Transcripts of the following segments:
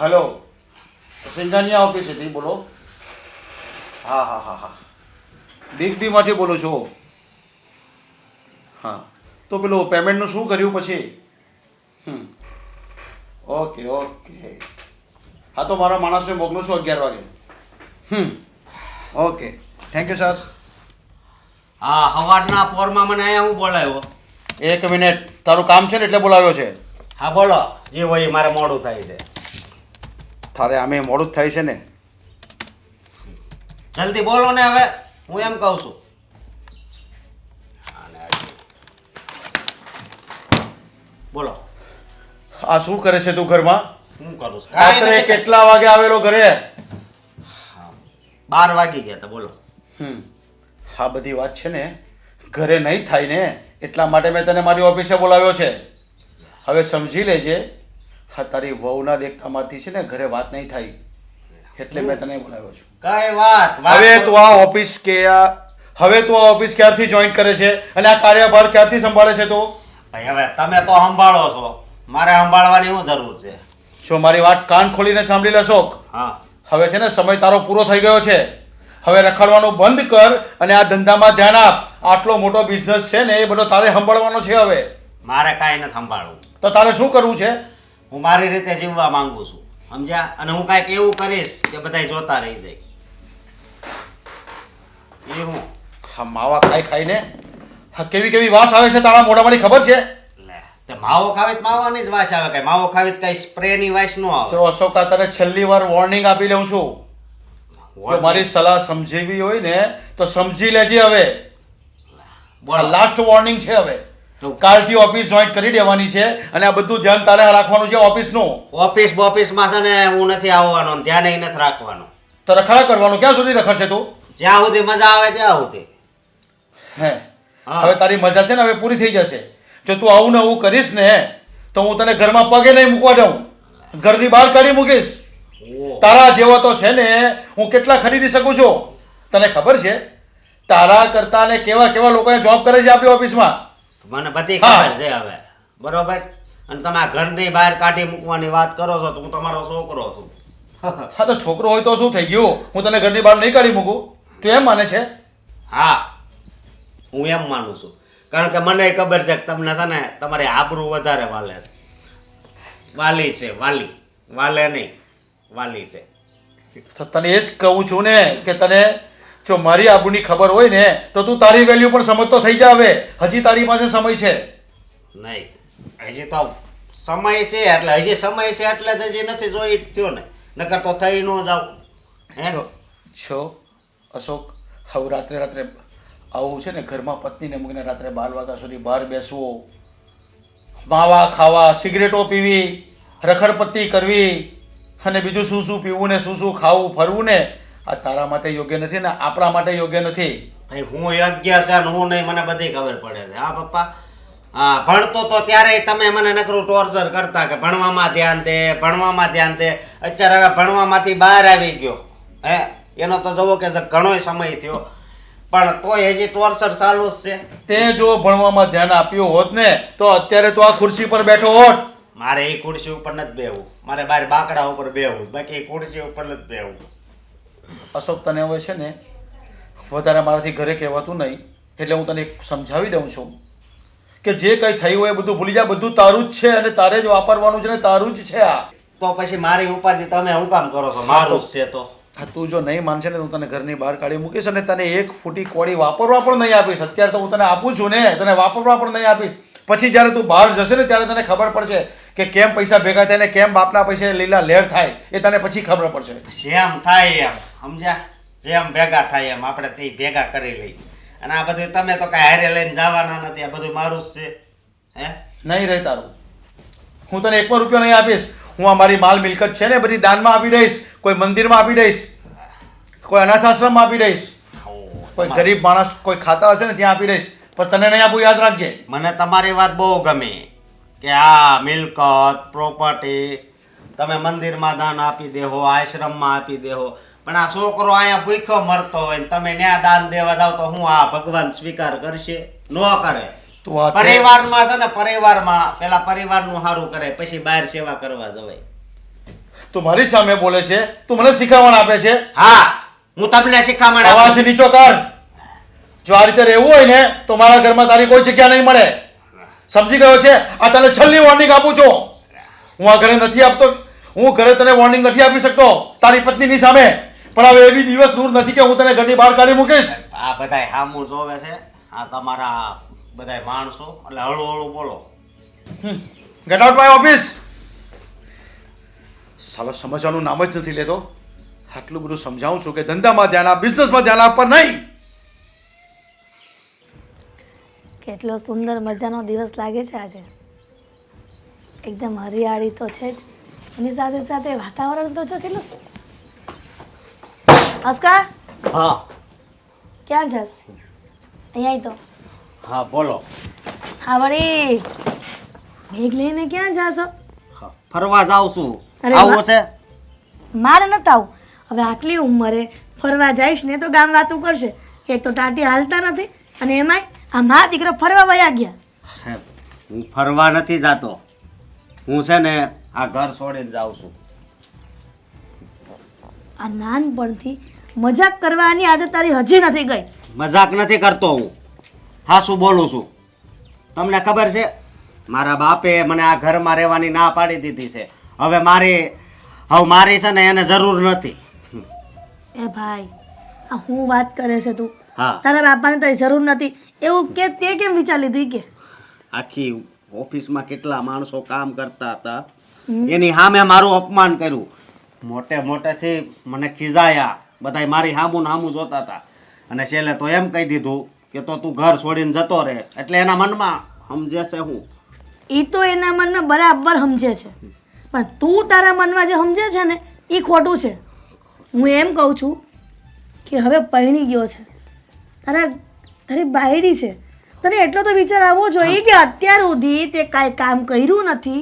Hello. Singhania ઓફિસેથી બોલો. હા હા હા હા. બિગ બીમાંથી બોલું છું. હા. તો પેલું પેમેન્ટનું શું કર્યું પછી? હમ. Okay okay. હા તો મારા માણસને મોકલું છું અગિયાર વાગે. Hmm. Okay. Thank you sir હા સવારના પોરમાં મને અહીંયા હું બોલાવ્યો. એક મિનિટ. તારું કામ છે ને એટલે બોલાવ્યો છે? હા બોલો. જે હોય એ મારે મોડું થાય છે. તારે આમે મોડું જ થાય છે ને. જલ્દી બોલો ને હવે હું એમ કહું છું. બોલો. આ શું કરે છે તું ઘરમાં? હું કરું છું. કાંઈ રાત્રે નથી કરતો. કેટલા વાગે આવેલો ઘરે? બાર વાગી ગયા તા બોલો. હમ. આ બધી વાત છે ને ઘરે નહીં થાય ને એટલા માટે મેં તને મારી ઓફિસે બોલાવ્યો છે. હવે સમજી લેજે હા તારી વહુના દેખતામાંથી છે ને ઘરે વાત નહીં થાય. એટલે મેં તને બોલાવ્યો છું. કઈ વાત હવે. તું આ ઓફિસ કે આ હવે તું આ ઓફિસ ક્યારથી જોઈન કરે છે? અને આ કાર્યભાર ક્યારથી સંભાળે છે તો? ભાઈ હવે તમે તો સંભાળો છો. મારે સંભાળવાની શું જરૂર છે? જો મારી વાત કાન ખોલીને સાંભળી લે અશોક હા. હવે છે ને સમય તારો પૂરો થઈ ગયો છે. હવે રખડવાનું બંધ કર અને આ ધંધામાં ધ્યાન આપ. આટલો મોટો બિઝનેસ છે ને એ બધો તારે સંભાળવાનો છે હવે. મારે કાંઈ નથી સંભાળવું. તો તારે શું કરવું છે? હું મારી રીતે જીવવા માંગુ છું. સમજ્યા? અને હું કાંઈક એવું કરીશ કે બધાય જોતા રહી જાય. એ હું. હા માવા ખાઈ ખાઈને? હા કેવી કેવી વાસ આવે છે તારા મોઢામાંથી ખબર છે? તે માવો ખાવી તો માવાની જ વાસ આવે. કઈ માવો ખાવી કઈ સ્પ્રે ની વાસ ન આવે. ચલો અશોક તને છેલ્લી વાર વોર્નિંગ આપી લઉં છું. મારી સલાહ સમજેવી હોય ને તો સમજી લેજે હવે. લાસ્ટ વોર્નિંગ છે હવે. કાલથી ઓફિસ જોઈન્ટ કરી દેવાની છે અને આ બધું ધ્યાન તારે રાખવાનું છે ઓફિસનું ઓફિસ બોફિસમાં છે ને હું નથી આવવાનો ધ્યાન એ નથી રાખવાનું. તો રખડા કરવાનું ક્યાં સુધી રખડશે તું? જ્યાં સુધી મજા આવે ત્યાં સુધી. હે. હવે તારી મજા છે ને હવે પૂરી થઈ જશે. જો તું આવું ને આવું કરીશ ને તો હું તને ઘરમાં પગે નહીં મૂકવા જાઉં ઘરની બહાર કાઢી મૂકીશ. તારા જેવો તો છે ને હું કેટલા ખરીદી શકું છું? તને ખબર છે? તારા કરતા ને કેવા કેવા લોકોએ જોબ કરે છે આપણી ઓફિસમાં મને બધી ખબર છે હવે. બરોબર? અને તમે આ ઘરની બહાર કાઢી મૂકવાની વાત કરો છો તો હું તમારો છોકરો છું. હા તો છોકરો હોય તો શું થઈ ગયું? હું તને ઘરની બહાર નહીં કાઢી મૂકું. તું એમ માને છે? હા. હું એમ માનું છું. કારણ કે મને ખબર છે કે તમને છે ને તમારી આબરૂ વધારે વાલે છે. વાલી છે વાલી. વાલે નહીં. વાલી છે. તો તને એ જ કહું છું ને કે તને જો મારી આબુની ખબર હોય ને તો તું તારી વેલ્યુ પણ સમજતો થઈ જા હવે. હજી તારી પાસે સમય છે. નહીં. હજી તો સમય છે એટલે હજી સમય છે એટલે તો હજી નથી જોઈ થયો ને. નકર તો થઈ ન જાવ હે? છો અશોક હવે રાત્રે રાત્રે આવું છે ને ઘરમાં પત્નીને મૂકીને રાત્રે બાર વાગ્યા સુધી બહાર બેસવું. માવા ખાવા સિગરેટો પીવી રખડપત્તી કરવી અને બીજું શું શું પીવું ને શું શું ખાવું ફરવું ને આ તારા માટે યોગ્ય નથી ને આપણા માટે યોગ્ય નથી. ભાઈ હું યોગ્ય છે ને હું નહીં મને બધી ખબર પડે છે. હા પપ્પા? હા ભણતો તો ત્યારે તમે મને નકરું ટોર્ચર કરતા કે ભણવામાં ધ્યાન દે ભણવામાં ધ્યાન દે. અત્યારે હવે ભણવામાંથી બહાર આવી ગયો. હે? એનો તો જવો કે ઘણો સમય થયો. પણ તોય હજી ટોર્ચર ચાલુ જ છે. તે જો ભણવામાં ધ્યાન આપ્યું હોત ને તો અત્યારે તો આ ખુરશી પર બેઠો હોત. મારે એ ખુરશી ઉપર નથી બેહવું. મારે બહાર બાકડા ઉપર બેહવું. બાકી એ ખુરશી ઉપર નથી બેહવું. અશોક તને હવે છે ને વધારે મારાથી ઘરે કહેવાતું નહીં એટલે હું તને સમજાવી દઉં છું કે જે કંઈ થયું હોય એ બધું ભૂલી જા બધું તારું જ છે અને તારે જ વાપરવાનું છે ને તારું જ છે આ. તો પછી મારી ઉપાધિ તમે હું કામ કરો છો? મારું જ છે તો. હા, તું જો નહીં માનશે ને તો હું તને ઘરની બહાર કાઢી મૂકીશ અને તને એક ફૂટી કોળી વાપરવા પણ નહીં આપીશ. અત્યારે તો હું તને આપું છું ને તને વાપરવા પણ નહીં આપીશ. પછી જ્યારે તું બહાર જશે ને ત્યારે તને ખબર પડશે કે કેમ પૈસા ભેગા થાય ને કેમ બાપના પૈસા લીલા લહેર થાય એ તને પછી ખબર પડશે. જેમ થાય એમ સમજ્યા? જેમ ભેગા થાય એમ આપણે તે ભેગા કરી લઈ અને આ બધું તમે તો કાંઈ હારે લઈને જવાના નથી આ બધું મારું જ છે. હે? નહીં રહે તારું. હું તને એક પણ રૂપિયો નહીં આપીશ. હું આ મારી માલ મિલકત છે ને બધી દાનમાં આપી દઈશ કોઈ મંદિરમાં આપી દઈશ કોઈ અનાથ આશ્રમમાં આપી દઈશ કોઈ ગરીબ માણસ કોઈ ખાતા હશે ને ત્યાં આપી દઈશ. પણ તને નહીં આપું યાદ રાખજે. મને તમારી વાત બહુ ગમે કે આ મિલકત પ્રોપર્ટી તમે મંદિરમાં દાન આપી દેહો આશ્રમમાં આપી દેહો. પણ આ છોકરો અહીંયા ભૂખ્યો મરતો હોય ને તમે ન્યા દાન દેવા જાવ તો હું આ ભગવાન સ્વીકાર કરશે? ન કરે. તું પરિવારમાં છે ને પરિવારમાં પેલા પરિવારનું સારું કરે પછી બહાર સેવા કરવા જવાય. તું મારી સામે બોલે છે તું મને શીખામણ આપે છે? હા હું તમને શીખામણ આપું. અવાજ નીચો કર. જો આ રીતે રહેવું હોય ને તો મારા ઘરમાં તારી કોઈ જગ્યા નહીં મળે. સમજી ગયો છે? આ તને છેલ્લી વોર્નિંગ આપું છું. હું આ ઘરે નથી આપતો. હું ઘરે તને વોર્નિંગ નથી આપી શકતો. તારી પત્નીની સામે. પણ હવે એવી દિવસ દૂર નથી કે હું તને ઘરની બહાર કાઢી મૂકીશ. આ બધાય હામું જોવે છે. આ તમારા બધાય માણસો. એટલે હળુ હળુ બોલો ગેટ આઉટ માય ઓફિસ સાલો સમજવાનું નામ જ નથી લેતો. આટલું બધું સમજાવું છું કે ધંધામાં ધ્યાન આપ બિઝનેસમાં ધ્યાન આપવા નહીં. કેટલો સુંદર મજાનો દિવસ લાગે છે આજે. એકદમ હરિયાળી તો છે જ. એની સાથે સાથે વાતાવરણ તો જો કેટલું અસ્કા? હા. ક્યાં જશ? અહીંયા તો. હા બોલો. હા વળી. ભેગ લઈને ક્યાં જાશો? ફરવા જાઉં છું. આવું. છે મારે નથી આવું. હવે આટલી ઉંમરે ફરવા જઈશ ને તો ગામ વાતું કરશે. એક તો ટાટી હાલતા નથી અને એમાંય આ મા દીકરો ફરવા વયા ગયા. હે, હું ફરવા નથી જાતો. હું છે ને આ ઘર છોડીને જાઉં છું. આ નાનપણથી મજાક કરવાની આદત તારી હજી નથી ગઈ. મજાક નથી કરતો હું. હા શું બોલું છું? તમને ખબર છે મારા બાપે મને આ ઘરમાં રહેવાની ના પાડી દીધી છે. હવે મારી હવે મારી છે ને એને જરૂર નથી. એ ભાઈ આ હું વાત કરે છે તું? હા. તારા બાપાને તારી જરૂર નથી. એવું કે તે કેમ વિચાર લીધી કે? આખી ઓફિસમાં કેટલા માણસો કામ કરતા હતા. એની સામે મારું અપમાન કર્યું. મોટે મોટેથી મને ખીજાયા. બધા મારી હામું હામું જોતા હતા. અને છેલ્લે તો એમ કહી દીધું કે તો તું ઘર છોડીને જતો રહે. એટલે એના મનમાં સમજે છે હું. એ તો એના મનમાં બરાબર સમજે છે. પણ તું તારા મનમાં જે સમજે છે ને એ ખોટું છે. હું એમ કહું છું કે હવે પહેણી ગયો છે. તારા તારી બાયડી છે. તને એટલો તો વિચાર આવવો જોઈએ કે અત્યાર સુધી તે કાંઈ કામ કર્યું નથી.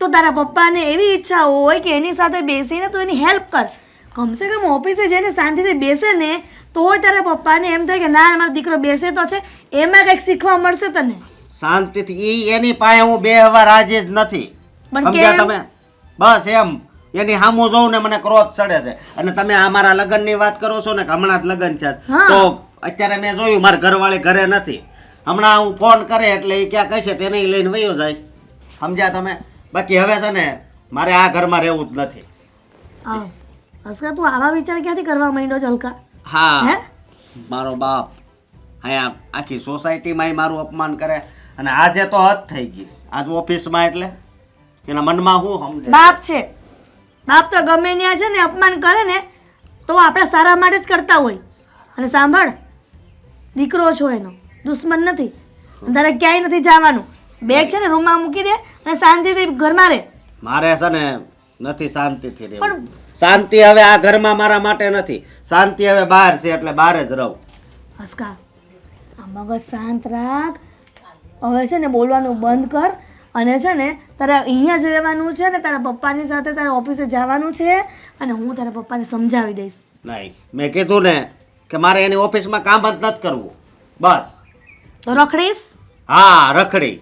તો તારા પપ્પાને એવી ઈચ્છા હોય કે એની સાથે બેસીને તું એની હેલ્પ કર. કમસે કમ ઓફિસે જઈને શાંતિથી બેસે ને તો તારા પપ્પાને એમ થાય કે ના મારો દીકરો બેસે તો છે. એમાં કંઈક શીખવા મળશે તને. શાંતિથી ઈ એની પાસે હું બે હવા રાજી જ નથી. સમજ્યા તમે? બસ એમ. એની હામું જોઉં ને મને ક્રોધ ચડે છે. અને તમે આ મારા લગ્નની વાત કરો છો ને કે હમણાં જ લગ્ન છે. તો અત્યારે મેં જોયું મારા ઘરવાળી ઘરે નથી. હમણાં હું ફોન કરે એટલે એ ક્યાં કહેશે તેને લઈને વયો જાય. સમજ્યા તમે? બાકી હવે છે ને મારે આ ઘરમાં રહેવું જ નથી. આવ. હસકા તું આવા વિચાર ક્યાંથી કરવા માંડ્યો છે હલકા? હા. હે? મારો બાપ અહીંયા આખી સોસાયટીમાં મારું અપમાન કરે અને આજે તો હદ થઈ ગઈ. આજ ઓફિસમાં એટલે? એના મનમાં હું સમજે? બાપ છે. બાપ તો ગમે ત્યાં છે ને અપમાન કરે ને તો આપણે સારા માટે જ કરતા હોય. અને સાંભળ દીકરો છો એનો. દુશ્મન નથી. તારે ક્યાંય નથી જવાનું. બેગ છે ને રૂમમાં મૂકી દે અને શાંતિથી ઘરમાં રહે. મારે છે ને નથી શાંતિથી રહેવું. પણ શાંતિ હવે આ ઘરમાં મારા માટે નથી. શાંતિ હવે બહાર છે એટલે બહાર જ રહું. હસકા આ મગજ શાંત રાખ. હવે છે ને બોલવાનું બંધ કર. અને છે ને તારે અહીંયા જ રહેવાનું છે ને તારા પપ્પાની સાથે તારે ઓફિસે જવાનું છે. અને હું તારા પપ્પાને સમજાવી દઈશ. નહીં. મેં કીધું ને કે મારે એની ઓફિસમાં કામ જ નથી કરવું. બસ. તો રખડીશ? હા રખડી.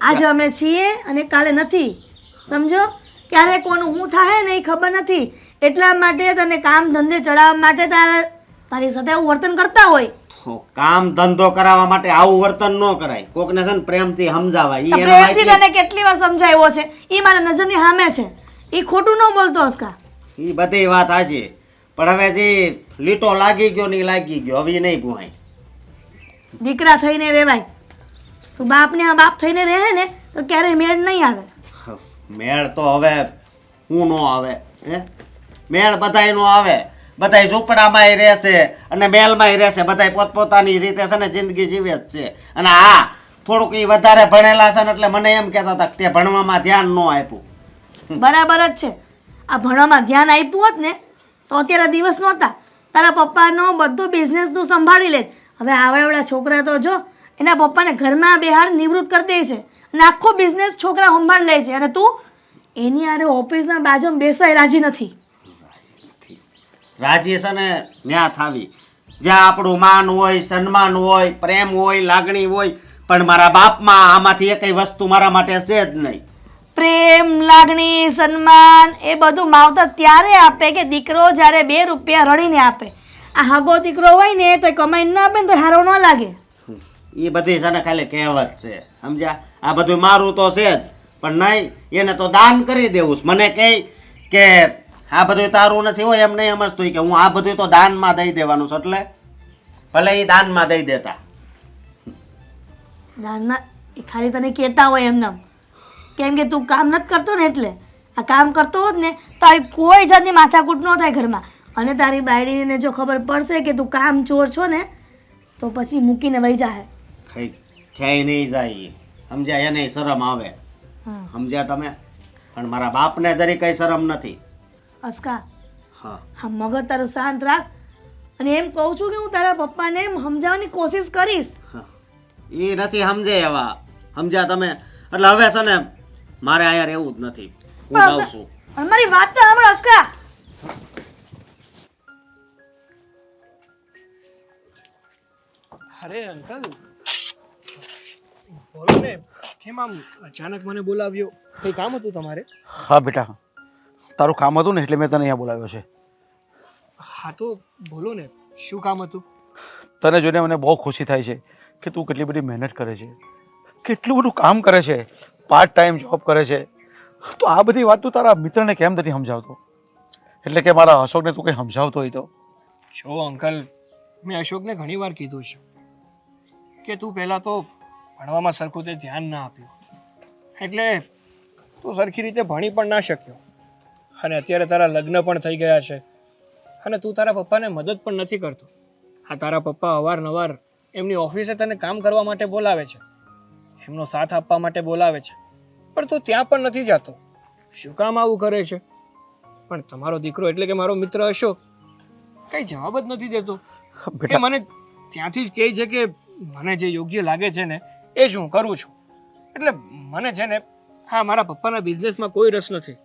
આજે અમે છીએ અને કાલે નથી. સમજો? ક્યારે કોનું હું થાય ને એ ખબર નથી. એટલા માટે તને કામ ધંધે ચડાવવા માટે તારે તારી સાથે આવું વર્તન કરતા હોય. તો કામ ધંધો કરાવવા માટે આવું વર્તન ન કરાય. કોકને છે ને પ્રેમથી સમજાવાય. ઈ એના પ્રેમથી માટે તને કેટલી વાર સમજાવ્યો છે? એ મારા નજરની સામે છે. એ ખોટું ન બોલતો હસકા. એ બધી વાત સાચી પણ હવે જે લીટો લાગી ગયો ને લાગી ગયો. હવે નહીં ગુહાય દીકરા થઈને રેવાય. તું બાપને આ બાપ થઈને રહે ને તો ક્યારેય મેળ નહીં આવે. મેળ તો હવે હું નો આવે હે? મેળ બધાય નો આવે. બધાય ઝૂંપડામાંય રહેશે અને મેલમાંય રહેશે. બધાય પોતપોતાની રીતે છે ને જિંદગી જીવે જ છે. અને હા થોડુંક એ વધારે ભણેલા છે ને એટલે મને એમ કહેતા હતા કે તે ભણવામાં ધ્યાન ન આપ્યું. બરાબર જ છે. આ ભણવામાં ધ્યાન આપ્યું હોત ને તો અત્યારે દિવસ નહોતા. તારા પપ્પાનો બધું બિઝનેસનું સંભાળી લે. હવે આવડાવડા છોકરા તો જો, એના પપ્પાને ઘરમાં બિહાર નિવૃત્ત કરી દે છે અને આખો બિઝનેસ છોકરા સંભાળ લે છે. અને તું એની આરે ઓફિસના બાજુમાં બેસાય રાજી નથી. રાજી છે ને? ન્યા થાવી. જ્યાં આપણું માન હોય, સન્માન હોય, પ્રેમ હોય, લાગણી હોય, પણ મારા બાપમાં આમાંથી એકઈ વસ્તુ મારા માટે છે જ નહીં. પ્રેમ લાગણી સન્માન એ બધું માવતર ત્યારે આપે કે દીકરો જ્યારે બે રૂપિયા રડીને આપે. આ હગો દીકરો હોય ને તો કમાઈને ના આપે ને તો હારો ન લાગે. એ બધી છે ને ખાલી કહેવત છે સમજ્યા? આ બધું મારું તો છે જ પણ નહીં એને તો દાન કરી દેવું મને કહે કે આ બધું તારું નથી હોય એમ નહીં સમજતું કે હું આ બધું તો દાનમાં દઈ દેવાનું છે એટલે ભલે એ દાનમાં દઈ દેતા. દાનમાં ખાલી તને કહેતા હોય એમને કેમ કે તું કામ નથી કરતો ને એટલે. આ કામ કરતો હોત ને તો આવી કોઈ જાતની માથાકૂટ ન થાય ઘરમાં. અને તારી બાયડીને જો ખબર પડશે કે તું કામ ચોર છો ને તો પછી મૂકીને વહી જાય કઈ ક્યાંય નહીં જાય. સમજ્યા એને શરમ આવે. સમજ્યા તમે? પણ મારા બાપને જરી કઈ શરમ નથી. અસ્કા હા. હા મગજ તારું શાંત રાખ. અને એમ કહું છું કે હું તારા પપ્પાને એમ સમજાવવાની કોશિશ કરીશ. એ નથી સમજે એવા. સમજ્યા તમે? એટલે હવે છે ને મારે અહીંયા રહેવું જ નથી. હું જાઉં છું. પણ મારી વાત તો સાંભળ અસ્કા અરે અંકલ. બોલો ને કેમ આમ અચાનક મને બોલાવ્યો? કઈ કામ હતું તમારે? હા બેટા. તારું કામ હતું ને એટલે મેં તને અહીંયા બોલાવ્યો છે. હા તો બોલો ને શું કામ હતું? તને જોઈને મને બહુ ખુશી થાય છે કે તું કેટલી બધી મહેનત કરે છે. કેટલું બધું કામ કરે છે. પાર્ટ ટાઈમ જોબ કરે છે. તો આ બધી વાત તું તારા મિત્રને કેમ નથી સમજાવતો? એટલે કે મારા અશોકને તું કંઈ સમજાવતો હોય તો? જો અંકલ, મેં અશોકને ઘણી વાર કીધું છે કે તું પહેલાં તો ભણવામાં સરખું તે ધ્યાન ના આપ્યું. એટલે તું સરખી રીતે ભણી પણ ના શક્યો. અને અત્યારે તારા લગ્ન પણ થઈ ગયા છે અને તું તારા પપ્પાને મદદ પણ નથી કરતો. આ તારા પપ્પા અવારનવાર એમની ઓફિસે તને કામ કરવા માટે બોલાવે છે. એમનો સાથ આપવા માટે બોલાવે છે. પણ તું ત્યાં પણ નથી જતો. શું કામ આવું કરે છે? પણ તમારો દીકરો એટલે કે મારો મિત્ર અશોક કઈ જવાબ જ નથી દેતો. એ મને ત્યાંથી જ કહે છે કે મને જે યોગ્ય લાગે છે ને એ જ હું કરું છું. એટલે મને છે ને હા મારા પપ્પાના બિઝનેસમાં કોઈ રસ નથી.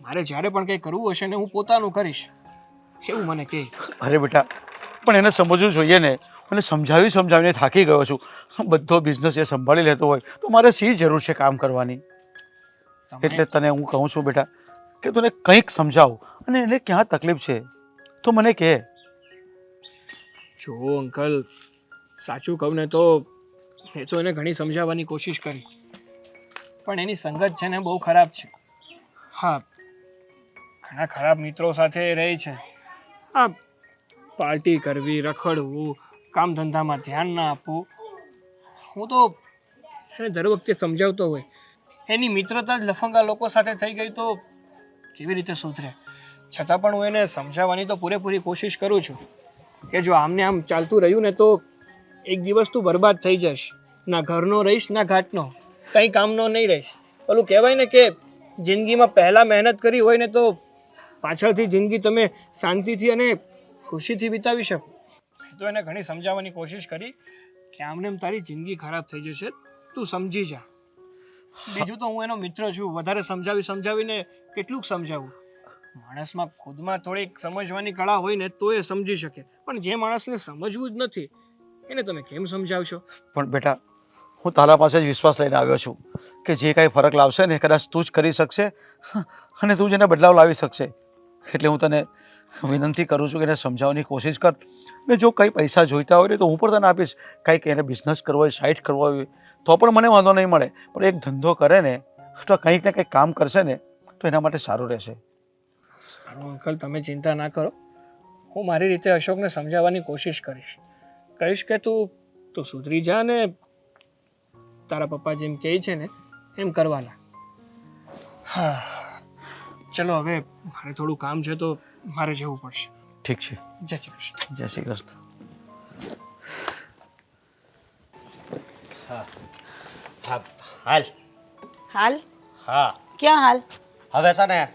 મારે જ્યારે પણ કંઈ કરવું હશે ને હું પોતાનું કરીશ. એવું મને કહે. અરે બેટા પણ એને સમજવું જોઈએ ને. અને સમજાવી સમજાવીને થાકી ગયો છું. બધો બિઝનેસ એ સંભાળી લેતો હોય તો મારે શી જરૂર છે કામ કરવાની? એટલે તને હું કહું છું બેટા કે તને કંઈક સમજાવ અને એને ક્યાં તકલીફ છે? તો મને કહે. જો અંકલ સાચું કહું ને તો મેં તો એને ઘણી સમજાવવાની કોશિશ કરી. પણ એની સંગત છે ને બહુ ખરાબ છે. હા ઘણા ખરાબ મિત્રો સાથે રહે છે. હા પાર્ટી કરવી રખડવું કામ ધંધામાં ધ્યાન ના આપવું. હું તો એને દર વખતે સમજાવતો હોય. એની મિત્રતા જ લફંગા લોકો સાથે થઈ ગઈ તો કેવી રીતે સુધરે? છતાં પણ હું એને સમજાવવાની તો પૂરેપૂરી કોશિશ કરું છું કે જો આમને આમ ચાલતું રહ્યું ને તો એક દિવસ તું બરબાદ થઈ જઈશ. ના ઘરનો રહીશ, ના ઘાટનો. કંઈ કામનો નહીં રહીશ. પેલું કહેવાય ને કે જિંદગીમાં પહેલાં મહેનત કરી હોય ને તો પાછળથી જિંદગી તમે શાંતિથી અને ખુશીથી વિતાવી શકો. તો એને ઘણી સમજાવવાની કોશિશ કરી કે આમને એમ તારી જિંદગી ખરાબ થઈ જશે, તું સમજી જા. બીજું તો હું એનો મિત્ર છું, વધારે સમજાવી સમજાવીને કેટલુંક સમજાવું. માણસમાં ખુદમાં થોડીક સમજવાની કળા હોય ને તો એ સમજી શકે. પણ જે માણસને સમજવું જ નથી, એને તમે કેમ સમજાવશો? પણ બેટા, હું તારા પાસે જ વિશ્વાસ લઈને આવ્યો છું કે જે કાંઈ ફરક લાવશે ને કદાચ તું જ કરી શકશે, અને તું જ એને બદલાવ લાવી શકશે. એટલે હું તને વિનંતી કરું છું કે એને સમજાવવાની કોશિશ કર. ને જો કંઈ પૈસા જોઈતા હોય ને તો હું પણ તને આપીશ. કંઈક એને બિઝનેસ કરવો હોય સાઇટ કરવો હોય તો પણ મને વાંધો નહીં મળે. પણ એક ધંધો કરે ને તો કંઈક ને કંઈક કામ કરશે ને તો એના માટે સારું રહેશે. સારું અંકલ તમે ચિંતા ના કરો. હું મારી રીતે અશોકને સમજાવવાની કોશિશ કરીશ. કહીશ કે તું તું સુધરી જા ને તારા પપ્પા જેમ કહે છે ને એમ કરવાના હા. ચલો હવે મારે થોડું કામ છે તો મારે જવું પડશે. ઠીક છે. જય શ્રી કૃષ્ણ. જય શ્રી કૃષ્ણ. હા. હા હાલ. હાલ? હા. ક્યાં હાલ? હવે છે ને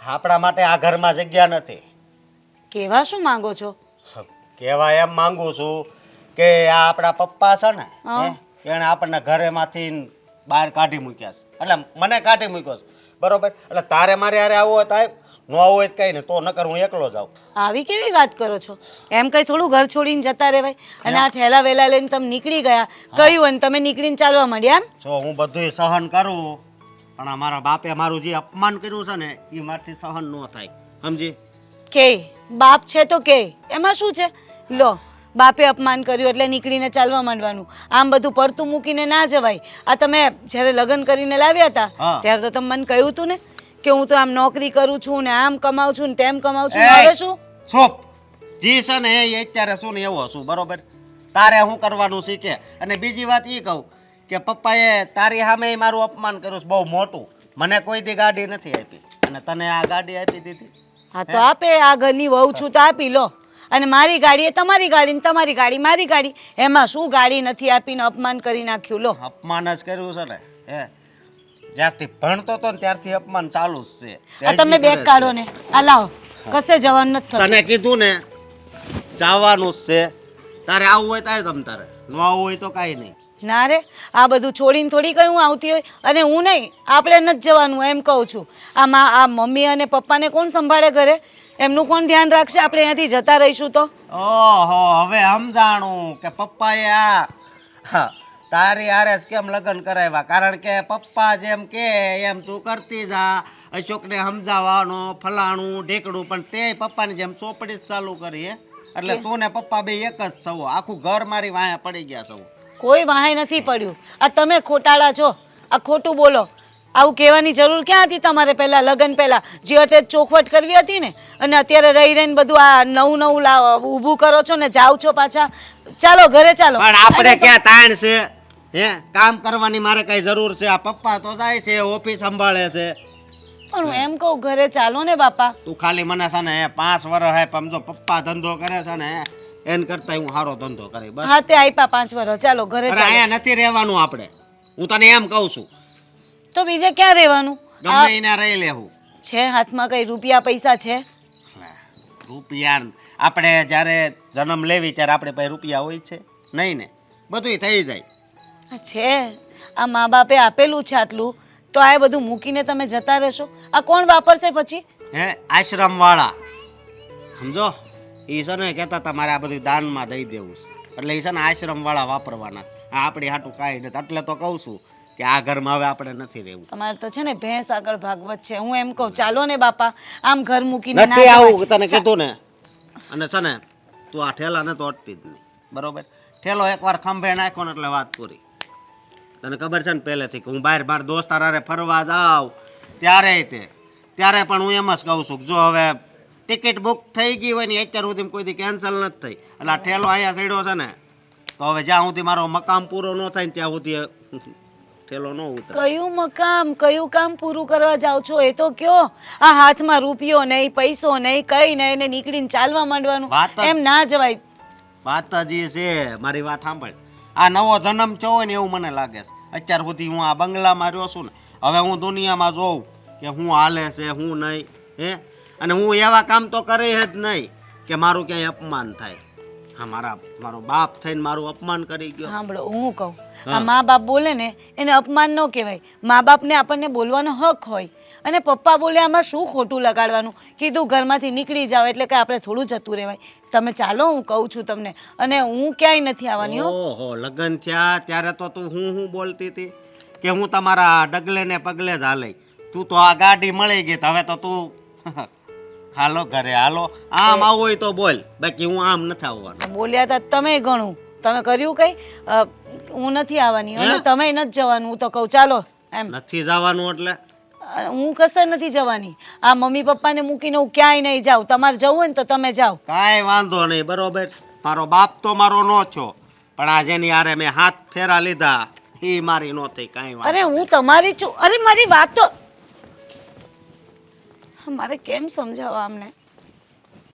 આપણા માટે આ ઘરમાં જગ્યા નથી. કેવા શું માંગો છો? કેવા એમ માંગુ છું કે આ આપણા પપ્પા છે ને હા. એણે આપણને ઘરેમાંથી બહાર કાઢી મૂક્યા છે. એટલે મને કાઢી મૂક્યો છે. બરોબર? એટલે તારે મારે યારે આવવું હોય તો આવ ન હોય તો કઈ ને તો નકર હું એકલો જાઉં. આવી કેવી વાત કરો છો? એમ કઈ થોડું ઘર છોડીને જતા રહેવાય. અને આ ઠેલા વેલા લઈને તમે નીકળી ગયા. કયું અને તમે નીકળીને ચાલવા માંડ્યા એમ? જો હું બધું સહન કરું પણ અમારા બાપે મારું જે અપમાન કર્યું છે ને એ મારથી સહન ન થાય. સમજી? કે? બાપ છે તો કે? એમાં શું છે? લો બાપે અપમાન કર્યું એટલે નીકળીને ચાલવા માંડવાનું. આમ બધું પડતું મૂકીને ના જવાય. આ તમે જ્યારે લગ્ન કરીને લાવ્યા હતા ત્યારે તો તમે મને કહ્યું હતું ને કે હું તો આમ નોકરી કરું છું ને આમ કમાઉં છું ને તેમ કમાઉં છું ને! હવે શું? છોપ જી છે ને એ અત્યારે શું ને એવું હશું બરોબર? તારે શું કરવાનું શીખે અને બીજી વાત એ કહું કે પપ્પાએ તારી સામે મારું અપમાન કર્યું છે બહુ મોટું. મને કોઈ દી ગાડી નથી આપી. અને તને આ ગાડી આપી દીધી. હા? તો આપે આ ઘરની વહુ છું તો આપી લો. અને મારી ગાડી એ તમારી ગાડી ને તમારી ગાડી મારી ગાડી. એમાં શું ગાડી નથી આપીને અપમાન કરી નાખ્યું? લો. અપમાન જ કર્યું છે ને હે? જ્યારથી ભણતો તો ને ત્યારથી અપમાન ચાલુ જ છે. આ તમે બેગ કાઢો ને. આ લાવો. કશે જવાનું નથી થતું. તને કીધું ને જવાનું જ છે. તારે આવું હોય તારે તમ તારે. ન આવું હોય તો કાંઈ નહીં. ના રે આ બધું છોડીને થોડી કઈ હું આવતી હોય. અને હું નહીં આપણે નથી જવાનું એમ કહું છું. આ મા આ મમ્મી અને પપ્પાને કોણ સંભાળે ઘરે? એમનું કોણ ધ્યાન રાખશે? આપણે અહીંયાથી જતા રહીશું તો. ઓહો હવે સમજાણું કે પપ્પાએ આ હા, તારી હારે કેમ લગ્ન કરાવ્યા? કારણ કે પપ્પા જેમ કે એમ તું કરતી જા. અશોકને સમજાવવાનો ફલાણું ઢેકડું પણ તે પપ્પાની જેમ ચોપડી જ ચાલુ કરી એટલે તું ને પપ્પા બે એક જ સૌ આખું ઘર મારી વાંહે પડી ગયા સૌ કોઈ વાહે નથી પડ્યું. આ તમે ખોટાળા છો. આ ખોટું બોલો. આવું કહેવાની જરૂર ક્યાં હતી તમારે પહેલા લગ્ન પહેલા? જે તે ચોખવટ કરવી હતી ને અને અત્યારે રહી રહીને બધું આ નવું નવું લાવ ઊભું કરો છો ને જાઓ છો પાછા. ચાલો ઘરે ચાલો. પણ આપણે ક્યાં તાણ છે? હે કામ કરવાની મારે કઈ જરૂર છે? આ પપ્પા તો જાય છે ઓફિસ સંભાળે છે. પણ હું એમ કહું ઘરે ચાલો ને બાપા. તું ખાલી મને છે ને પાંચ વર્ષ હે સમજો પપ્પા ધંધો કરે છે ને એન કરતા હું સારો ધંધો કરી બસ. હા તે આપ્યા પાંચ વર્ષ ચાલો ઘરે અરે અહીંયા નથી રહેવાનું આપણે. હું તને એમ કહું છું. તો બીજે ક્યાં રહેવાનું? ગમે એને રહી લેવું છે હાથમાં કઈ રૂપિયા પૈસા છે? રૂપિયા આપણે જ્યારે જન્મ લેવી ત્યારે આપણે પાસે રૂપિયા હોય છે. નહીં ને? બધુંય થઈ જાય. આ છે. આ મા બાપે આપેલું છે આટલું. તો આ બધું મૂકીને તમે જતા રહેશો. આ કોણ વાપરશે પછી? હે આશ્રમ વાળા સમજો? એ છે ને કહેતા તમારે આ બધું દાનમાં દઈ દેવું છે. એટલે એ છે ને આશ્રમ વાળા વાપરવાના આ આપણી હાટું કાંઈ નથી. એટલે તો કહું છું કે આ ઘરમાં હવે આપણે નથી રહેવું. તમારે તો છે ને ભેંસ આગળ ભાગવત છે. હું એમ કહું ચાલો ને બાપા આમ ઘર મૂકીને નથી આવું તને કીધું ને. અને છે ને તું આ ઠેલાને તો અટતી જ નહીં. બરોબર? ઠેલો એકવાર ખંભે નાખ્યો ને એટલે વાત પૂરી. તને ખબર છે ને પહેલેથી કે હું બહાર બહાર દોસ્તાર ફરવા જાઉં ત્યારે તે. ત્યારે પણ હું એમ જ કહું છું જો હવે ટિકિટ બુક થઈ ગઈ હોય ને અત્યાર સુધી કોઈ દી કેન્સલ નથી થઈ. એટલે આ ઠેલો અહીંયા ચડ્યો છે ને તો હવે જ્યાં સુધી મારો મકામ પૂરો ન થાય ને ત્યાં સુધી ઠેલો ન ઉતરે. કયું મકામ કયું કામ પૂરું કરવા જાવ છો એ તો કયો? આ હાથમાં રૂપિયો નહીં પૈસો નહીં કઈ નહીં ને નીકળીને ચાલવા માંડવાનું. વાત જ- એમ ના જવાય. વાત જ એ છે. મારી વાત સાંભળ. આ નવો જન્મ થયો હોય ને એવું મને લાગે છે. અત્યાર સુધી હું આ બંગલામાં રહ્યો છું ને હવે હું દુનિયામાં જોઉં કે હું હાલે છે હું નહીં હે? અને હું એવા કામ તો કરે જ નહીં કે મારું ક્યાંય અપમાન થાય. હા મારા મારો બાપ થઈને મારું અપમાન કરી ગયો. સાંભળો હું કહું. આ મા બાપ બોલે ને એને અપમાન ન કહેવાય. મા બાપને આપણને બોલવાનો હક હોય. અને પપ્પા બોલ્યા આમાં શું ખોટું લગાડવાનું? કીધું ઘરમાંથી નીકળી જાઓ એટલે કે આપણે થોડું જતું રહેવાય. તમે ચાલો હું કહું છું તમને. અને હું ક્યાંય નથી આવવાની હો. ઓહો લગ્ન થયા ત્યારે તો તું હું હું બોલતી હતી કે હું તમારા ડગલે ને પગલે જ હાલે. તું તો આ ગાડી મળી ગઈ તો હવે તો તું હાલો ઘરે હાલો. આમ આવું હોય તો બોલ. બાકી હું આમ નથી આવવાનું. બોલ્યા હતા તમે ઘણું તમે કર્યું કઈ? હું નથી આવવાની અને તમે નથી જવાનું હું તો કહું ચાલો એમ. નથી જવાનું એટલે? હું કશે નથી જવાની. આ મમ્મી પપ્પાને મૂકીને હું ક્યાંય નહીં જાઉં. તમારે જવું હોય ને તો તમે જાઓ. કાંઈ વાંધો નહીં બરોબર. મારો બાપ તો મારો નો છો પણ આ જેની હારે મેં હાથ ફેરા લીધા એ મારી નો થઈ કાંઈ અરે હું તમારી છું. અરે મારી વાત તો મારે કેમ સમજાવવા અમને